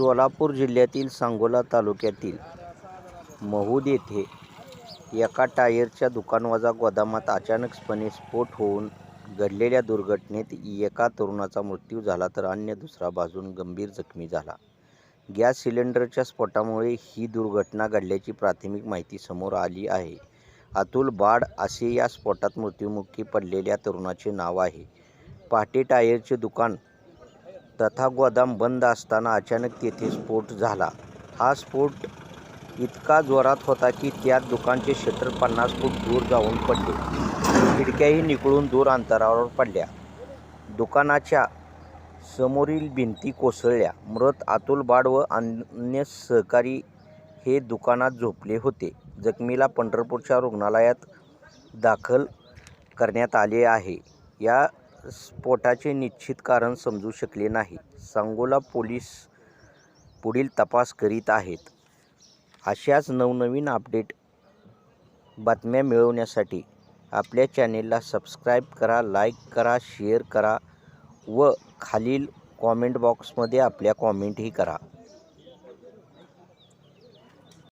सोलापूर जिल्ह्यातील सांगोला तालुक्यातील महूद येथे एका टायरच्या दुकानवाजा गोदामात अचानकपणे स्फोट होऊन घडलेल्या दुर्घटनेत एका तरुणाचा मृत्यू झाला तर अन्य दुसरा बाजून गंभीर जखमी झाला. गॅस सिलेंडरच्या स्फोटामुळे ही दुर्घटना घडल्याची प्राथमिक माहिती समोर आली आहे. अतुल बाड असे या स्फोटात मृत्युमुखी पडलेल्या तरुणाचे नाव आहे. पहाटे टायरचे दुकान तथा गोदाम बंद असताना अचानक तेथे स्फोट झाला. हा स्फोट इतका जोरात होता की त्यात दुकानचे शटर पन्नास फूट दूर जाऊन पडले. खिडक्याही निखळून दूर अंतरावर पडल्या. दुकानाच्या समोरील भिंती कोसळल्या. मृत अतुल बाड व अन्य सहकारी हे दुकानात झोपले होते. जखमीला पंढरपूरच्या रुग्णालयात दाखल करण्यात आले आहे. या स्फोटाचे निश्चित कारण समजू शकले नाही. सांगोला पोलीस पुढील तपास करीत आहेत. अशाच नवनवीन अपडेट बातम्या मिळवण्यासाठी आपल्या चॅनेलला सबस्क्राईब करा, लाईक करा, शेअर करा व खालील कॉमेंट बॉक्समध्ये आपल्या कॉमेंटही करा.